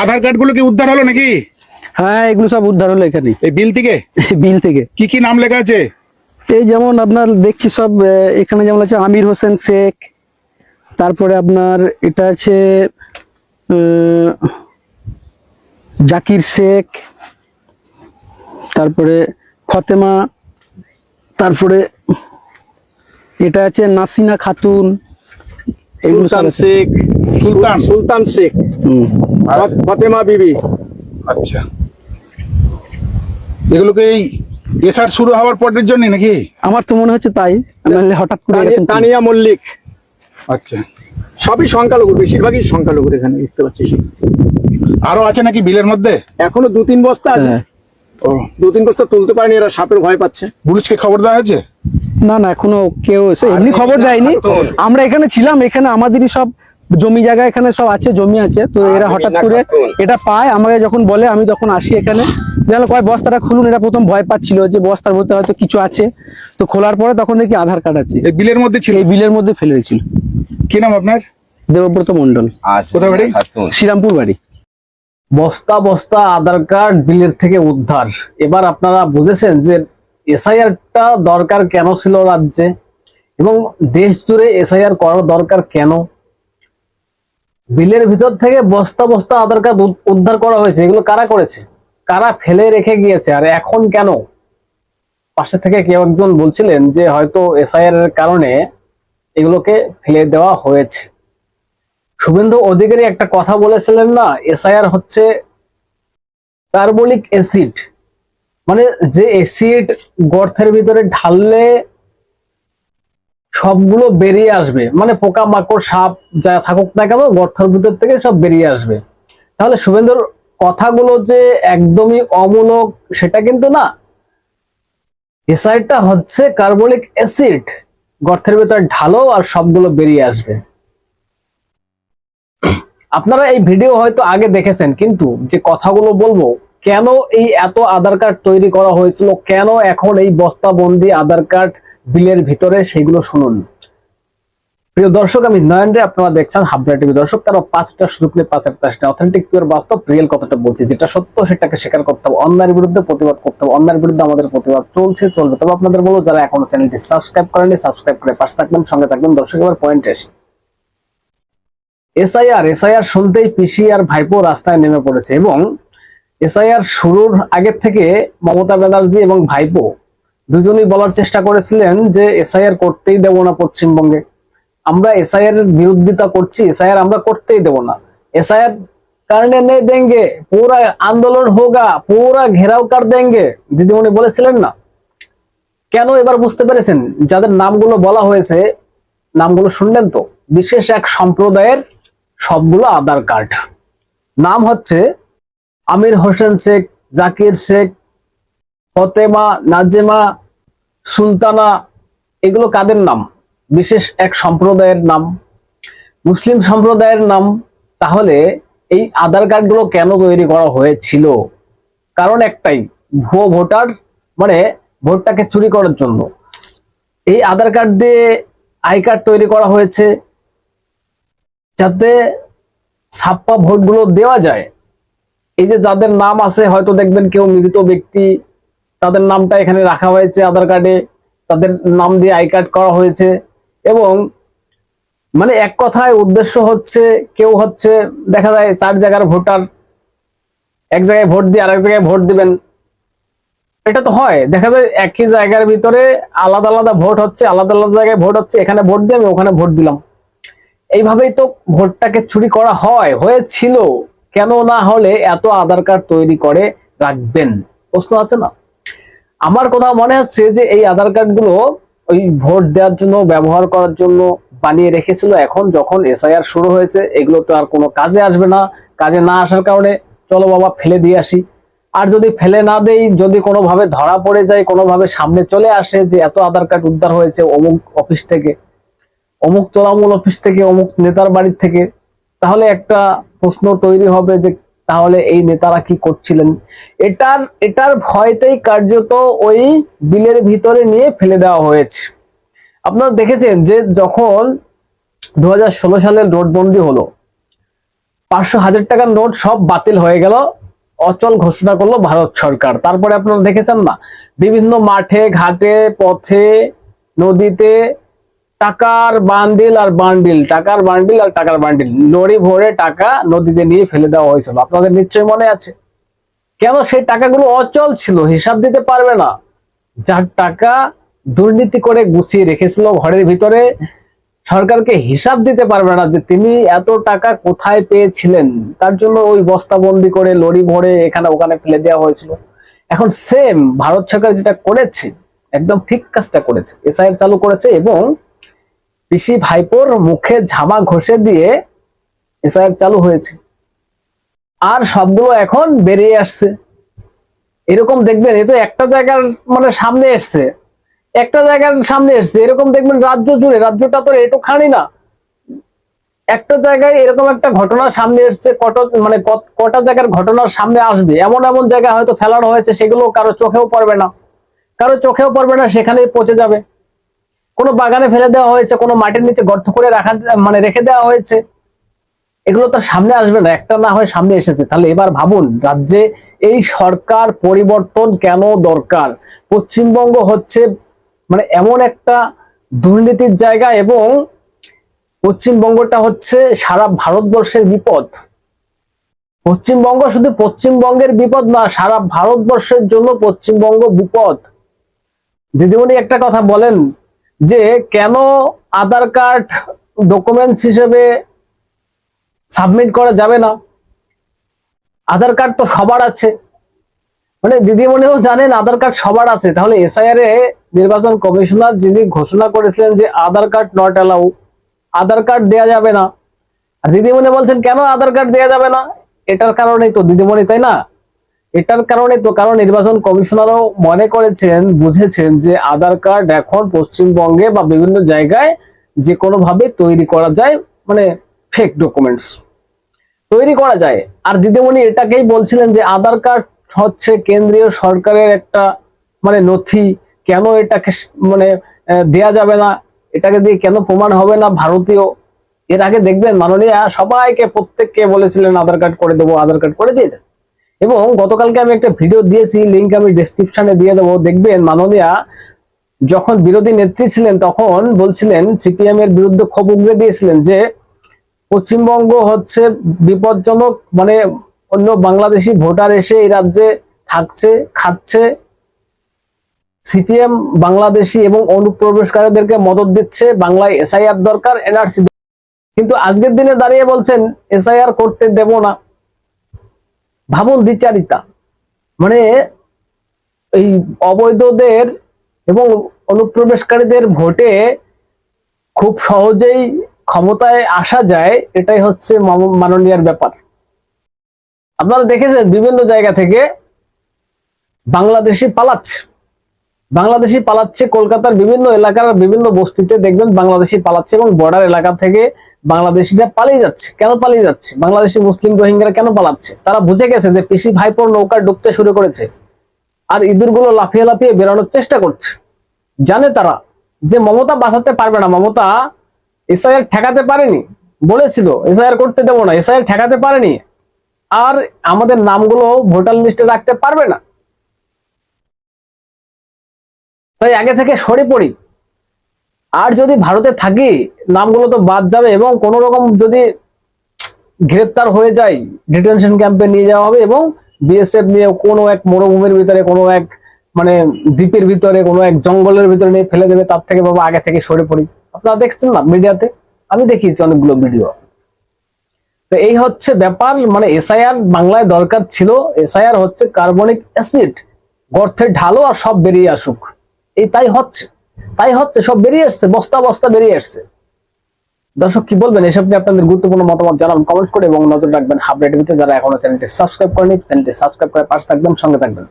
আধার কার্ডগুলো কি উদ্ধার হলো নাকি? হ্যাঁ এগুলো সব উদ্ধার হলো এখানে। এই বিল থেকে? বিল থেকে। কি কি নাম লেখা আছে? এই যেমন আপনার দেখছি সব এখানে যেমন আছে আমির হোসেন শেখ তারপরে আপনার এটা আছে জাকির শেখ তারপরে ফতেমা তারপরে এটা আছে নাসিনা খাতুন এগুলো সুলতান শেখ সুলতান। সুলতান শেখ। ফতেমা বিবি। আচ্ছা। এগুলোকে এই এসআর শুরু হওয়ার পরের জন্য নাকি? আমার তো মনে হচ্ছে তাই। নাহলে হঠাৎ করে তানিয়া মল্লিক। আচ্ছা। সবই সংখ্যালঘু বেশিরভাগই সংখ্যালঘুর এখানে দেখতে পাচ্ছি আরও আছে নাকি বিলের মধ্যে? এখনও দু তিন বস্তা আছে। হ্যাঁ। ও দু তিন বস্তা তুলতে পারেনি এরা সাপের ভয় পাচ্ছে। পুলিশকে খবর দেওয়া হয়েছে? না না এখনও কেউ এসে এমনি খবর দেয়নি। আমরা এখানে ছিলাম এখানে আমাদেরই সব জমি জায়গা এখানে সব আছে জমি আছে। তো এরা হঠাৎ করে এটা পায়। আমাকে যখন বলে আমি তখন আসি এখানে। জানো কয় বস্তাটা খুলুন এটা প্রথম ভয় পাচ্ছিল যে বস্তার মধ্যে হয়তো কিছু আছে। তো খোলার পরে তখন দেখি আধার কার্ড আছে। এই বিলের মধ্যে ছিল? এই বিলের মধ্যে ফেলে রেখেছিল কি নাম আপনার? দেবব্রত মন্ডল বাড়ি? শ্রীরামপুর বাড়ি। বস্তা বস্তা আধার কার্ড বিলের থেকে উদ্ধার। এবার আপনারা বুঝেছেন যে এসআইআরটা দরকার কেন ছিল রাজ্যে? এবং দেশ জুড়ে এসআইআর করার দরকার কেন? বিলের ভিতর থেকে বস্তা বস্তা আধার কার্ড উদ- উদ্ধার করা হয়েছে। এগুলো কারা করেছে? কারা ফেলে রেখে গিয়েছে? আর এখন কেন? পাশে থেকে কেউ একজন বলছিলেন যে হয়তো এসআইআর এর কারণে এগুলোকে ফেলে দেওয়া হয়েছে। শুভেন্দু অধিকারী একটা কথা বলেছিলেন না? এসআইআর হচ্ছে কার্বলিক অ্যাসিড। মানে যে অ্যাসিড গর্থের ভিতরে ঢাললে সবগুলো বেরিয়ে আসবে। মানে পোকা, মাকড়, সাপ, যা থাকুক না কেন, গর্তের ভিতর থেকে সব বেরিয়ে আসবে। তাহলে শুভেন্দুর কথাগুলো যে একদমই অমূলক, সেটা কিন্তু না। এসআইডটা হচ্ছে কার্বলিক অ্যাসিড। গর্তের ভিতরে ঢালো আর সবগুলো বেরিয়ে আসবে। আপনারা এই ভিডিও হয়তো আগে দেখেছেন, কিন্তু যে কথাগুলো বলব, কেন এই এত আধার কার্ড তৈরি করা হয়েছিল, কেন এখন এই বস্তাবন্দি আধার কার্ড বিলের ভিতরে সেগুলো শুনুন। প্রিয় দর্শক, আমি নয়ন রে, আপনারা দেখছেন হাবড়া টিভি। দর্শক কারণ পাঁচটা সুযোগ নিয়ে পাঁচ একটা অথেন্টিক পিওর বাস্তব রিয়েল কথাটা বলছি। যেটা সত্য, সেটাকে স্বীকার করতে হবে। অন্যায়ের বিরুদ্ধে প্রতিবাদ করতে হবে। অন্যায়ের বিরুদ্ধে আমাদের প্রতিবাদ চলছে, চলবে। তবে আপনাদের বলব, যারা এখনও চ্যানেলটি সাবস্ক্রাইব করেনি সাবস্ক্রাইব করে পাশে থাকবেন, সঙ্গে থাকবেন। দর্শক, এবার পয়েন্ট আসি এসআইআর এসআইআর শুনতেই পিসি আর ভাইপো রাস্তায় নেমে পড়েছে এবং এসআইআর শুরুর আগের থেকে মমতা ব্যানার্জি এবং ভাইপো দুজনেই বলার চেষ্টা করেছিলেন যে এসআইআর করতেই দেব না পশ্চিমবঙ্গে। আমরা এসআইআর এর বিরোধিতা করছি এসআইআর আমরা করতেই দেব না। এসআইআর কারণে নেই দেঙ্গে, পুরা আন্দোলন হোগা, পুরা ঘেরাও কার দেঙ্গে, দিদিমণি বলেছিলেন না? কেন এবার বুঝতে পেরেছেন? যাদের নামগুলো বলা হয়েছে, নামগুলো শুনলেন তো? বিশেষ এক সম্প্রদায়ের সবগুলো আধার কার্ড। নাম হচ্ছে আমির হোসেন শেখ, জাকির শেখ ফতেমা, নাজেমা, সুলতানা, এগুলো কাদের নাম? বিশেষ এক সম্প্রদায়ের নাম। মুসলিম সম্প্রদায়ের নাম, তাহলে এই আধার কার্ডগুলো কেন তৈরি করা হয়েছিল? কারণ একটাই, ভুয়ো ভোটার মানে ভোটটাকে চুরি করার জন্য। এই আধার কার্ড দিয়ে আই কার্ড তৈরি করা হয়েছে। যাতে ছাপ্পা ভোটগুলো দেওয়া যায়। এই যে যাদের নাম আছে, হয়তো দেখবেন কেউ মৃত ব্যক্তি তাদের নামটা এখানে রাখা হয়েছে আধার কার্ডে তাদের নাম দিয়ে আই কার্ড করা হয়েছে। এবং মানে এক কথায় উদ্দেশ্য হচ্ছে, কেউ হচ্ছে, দেখা যায় চার জায়গার ভোটার এক জায়গায় ভোট দিয়ে আরেক জায়গায় ভোট দিবেন। এটা তো হয়। দেখা যায় একই জায়গার ভিতরে আলাদা আলাদা ভোট হচ্ছে, আলাদা আলাদা জায়গায় ভোট হচ্ছে, এখানে ভোট দিয়ে আমি ওখানে ভোট দিলাম। এইভাবেই তো ভোটটাকে চুরি করা হয়, হয়েছিল। কেন না হলে এত আধার কার্ড তৈরি করে রাখবেন? প্রশ্ন আছে না? আমার কথা মনে হচ্ছে যে এই আধার কার্ডগুলো ওই ভোট দেওয়ার জন্য, ব্যবহার করার জন্য বানিয়ে রেখেছিল এখন যখন এসআইআর শুরু হয়েছে, এগুলো তো আর কোনো কাজে আসবে না। কাজে না আসার কারণে চলো বাবা ফেলে দিয়ে আসি। আর যদি ফেলে না দেই, যদি কোনোভাবে ধরা পড়ে যায়, কোনোভাবে সামনে চলে আসে যে এত আধার কার্ড উদ্ধার হয়েছে অমুক অফিস থেকে, অমুক তোলামূল অফিস থেকে, অমুক নেতার বাড়ির থেকে, তাহলে একটা প্রশ্ন তৈরি হবে যে তাহলে এই নেতারা কি করছিলেন? এটার এটার ভয়তেই কার্যত ওই বিলের ভিতরে নিয়ে ফেলে দেওয়া হয়েছে। আপনারা দেখেছেন যে যখন দু হাজার ষোলো সালে নোটবন্দি হলো, পাঁচশো হাজার টাকার নোট সব বাতিল হয়ে গেল, অচল ঘোষণা করল ভারত সরকার। তারপরে আপনারা দেখেছেন না, বিভিন্ন মাঠে, ঘাটে, পথে, নদীতে টাকার বান্ডিল আর বান্ডিল টাকার বান্ডিল আর টাকার বান্ডিল লরি ভরে টাকা নদীতে নিয়ে ফেলে দেওয়া হয়েছিল। আপনাদের নিশ্চয়ই মনে আছে। কেন সেই টাকাগুলো অচল ছিল? হিসাব দিতে পারবে না। যার টাকা দুর্নীতি করে গুছিয়ে রেখেছিল ঘরের ভিতরে, সরকারকে হিসাব দিতে পারবে না যে তিনি এত টাকা কোথায় পেয়েছিলেন। তার জন্য ওই বস্তাবন্দি করে লরি ভরে এখানে ওখানে ফেলে দেওয়া হয়েছিল। এখন সেম ভারত সরকার যেটা করেছে, একদম ঠিক কাজটা করেছে। এসআইআর চালু করেছে এবং পিসি ভাইপোর মুখে ঝামা ঘষে দিয়ে এসআইআর চালু হয়েছে। আর সবগুলো এখন বেরিয়ে আসছে। এরকম দেখবেন, এ তো একটা জায়গার মানে সামনে এসছে। একটা জায়গার সামনে এসছে। এরকম দেখবেন রাজ্য জুড়ে, রাজ্যটা তো এটুখানি না। একটা জায়গায় এরকম একটা ঘটনা সামনে এসছে, কত মানে কটা জায়গার ঘটনার সামনে আসবে, এমন এমন জায়গা হয়তো ফেলানো হয়েছে, সেগুলো কারও চোখেও পড়বে না। কারও চোখেও পড়বে না, সেখানেই পচে যাবে। কোনো বাগানে ফেলে দেওয়া হয়েছে, কোনো মাটির নিচে গর্ত করে রাখা মানে রেখে দেওয়া হয়েছে। এগুলো তার সামনে আসবে না, একটা না হয় সামনে এসেছে। তাহলে এবার ভাবুন, রাজ্যে এই সরকার পরিবর্তন কেন দরকার? পশ্চিমবঙ্গ হচ্ছে মানে এমন একটা দুর্নীতির জায়গা এবং পশ্চিমবঙ্গটা হচ্ছে সারা ভারতবর্ষের বিপদ। পশ্চিমবঙ্গ শুধু পশ্চিমবঙ্গের বিপদ না, সারা ভারতবর্ষের জন্য পশ্চিমবঙ্গ বিপদ। দিদিমণি একটা কথা বলেন যে কেন আধার কার্ড ডকুমেন্টস হিসেবে সাবমিট করা যাবে না? আধার কার্ড তো সবার আছে। মানে দিদিমণিও জানেন আধার কার্ড সবার আছে। তাহলে এসআইআর এ নির্বাচন কমিশনার যিনি ঘোষণা করেছিলেন যে Aadhaar card not allow Aadhaar card দেয়া যাবে না। আর দিদিমণি বলছেন, কেন আধার কার্ড দেয়া যাবে না? এটার কারণেই তো দিদিমণি, তাই না? এটার কারণে তো কারণ নির্বাচন কমিশনারও মনে করেছেন, বুঝেছেন যে আধার কার্ড এখন পশ্চিমবঙ্গে বা বিভিন্ন জায়গায় যে কোনো ভাবে তৈরি করা যায় মানে ফেক ডকুমেন্টস তৈরি করা যায়। আর দিদিমণি এটাকেই বলছিলেন যে আধার কার্ড হচ্ছে কেন্দ্রীয় সরকারের একটা মানে নথি, কেন এটাকে মানে দেয়া যাবে না? এটাকে দিয়ে কেন প্রমাণ হবে না ভারতীয়? এর আগে দেখবেন মাননীয়া সবাইকে, প্রত্যেককে বলেছিলেন আধার কার্ড করে দেবো, আধার কার্ড করে দিয়েছে এবং গতকালকে আমি একটা ভিডিও দিয়েছি লিংক আমি ডেসক্রিপশনে দিয়ে দেবো। দেখবেন মাননীয়া যখন বিরোধী নেত্রী ছিলেন, তখন বলছিলেন সিপিএম এর বিরুদ্ধে ক্ষোভ উগড়ে দিয়েছিলেন যে, পশ্চিমবঙ্গ হচ্ছে বিপজ্জনক মানে অন্য বাংলাদেশি ভোটার এসে এই রাজ্যে থাকছে, খাচ্ছে। সিপিএম বাংলাদেশি এবং অনুপ্রবেশকারীদেরকে মদত দিচ্ছে, বাংলায় এসআইআর দরকার এনআরসি কিন্তু আজকের দিনে দাঁড়িয়ে বলছেন এসআইআর করতে দেব না। ভাবুন দ্বিচারিতা। মানে এই অবৈধদের এবং অনুপ্রবেশকারীদের ভোটে খুব সহজেই ক্ষমতায় আসা যায়, এটাই হচ্ছে মাননীয়ার ব্যাপার। আপনারা দেখেছেন বিভিন্ন জায়গা থেকে বাংলাদেশি পালাচ্ছে। বাংলাদেশি পালাচ্ছে কলকাতার বিভিন্ন এলাকার বিভিন্ন বস্তিতে। দেখবেন বাংলাদেশি পালাচ্ছে এবং বর্ডার এলাকা থেকে বাংলাদেশিরা পালিয়ে যাচ্ছে। কেন পালিয়ে যাচ্ছে? বাংলাদেশি মুসলিম রোহিঙ্গারা কেন পালাচ্ছে? তারা বুঝে গেছে যে পিসি ভাইপোর নৌকা ডুবতে শুরু করেছে আর ইঁদুরগুলো লাফিয়ে লাফিয়ে বেরোনোর চেষ্টা করছে। জানে তারা যে মমতা বাঁচাতে পারবে না। মমতা এসআইআর ঠেকাতে পারেনি। বলেছিল, এসআইআর করতে দেবো না। এসআইআর ঠেকাতে পারেনি। আর আমাদের নামগুলো ভোটার লিস্টে রাখতে পারবে না। তাই আগে থেকে সরে পড়ি। আর যদি ভারতে থাকি, নামগুলো তো বাদ যাবে এবং কোন রকম যদি গ্রেপ্তার হয়ে যায় ডিটেনশন ক্যাম্পে নিয়ে যাওয়া হবে এবং বিএসএফ নিয়ে কোনো এক মরুভূমির ভিতরে, কোনো এক মানে দ্বীপের ভিতরে, কোনো এক জঙ্গলের ভিতরে নিয়ে ফেলে দেবে, তার থেকে বাবা আগে থেকে সরে পড়ি। আপনারা দেখছেন না মিডিয়াতে? আমি দেখিয়েছি অনেকগুলো ভিডিও। তো এই হচ্ছে ব্যাপার মানে এসআইআর বাংলায় দরকার ছিল। এসআইআর হচ্ছে কার্বনিক অ্যাসিড গর্তে ঢালো আর সব বেরিয়ে আসুক। এই তাই হচ্ছে তাই হচ্ছে, সব বেরিয়ে আসছে, বস্তা বস্তা বেরিয়ে আসছে। দর্শক, কি বলবেন? এসব নিয়ে আপনাদের গুরুত্বপূর্ণ মতামত জানান কমেন্টস করে এবং নজর রাখবেন হাবরেট ভিতরে। যারা এখনও চ্যানেলটি সাবস্ক্রাইব করেনি চ্যানেলটি সাবস্ক্রাইব করে পাশে থাকবেন, সঙ্গে থাকবেন।